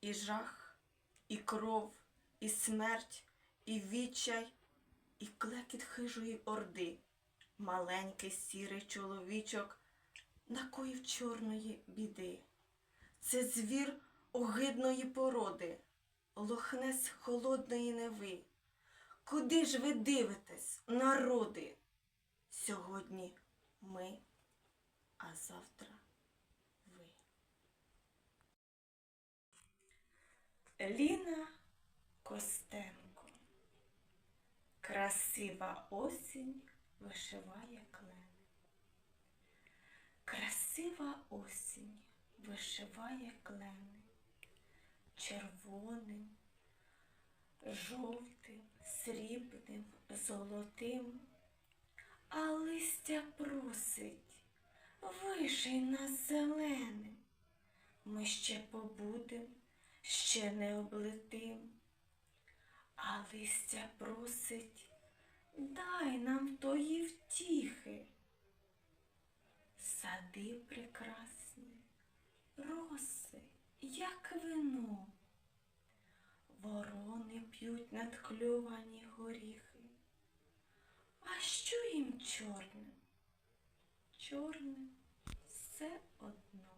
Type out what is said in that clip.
і жах, і кров, і смерть, і відчай, і клекіт хижої орди. Маленький сірий чоловічок накоїв чорної біди. Це звір огидної породи, лохнес холодної неви. Куди ж ви дивитесь, народи? Сьогодні ми, а завтра ви. Ліна Костенко. Красива осінь вишиває клени. Красива осінь вишиває клени червоним, жовтим, срібним, золотим, а листя просить, виший нас зеленим. Ми ще побудем, ще не облетим, а листя просить, дай нам тої втіхи. Сади прекрасні, роси, як вино, ворони п'ють надкльовані горіхи. А що їм чорним? Чорним все одно.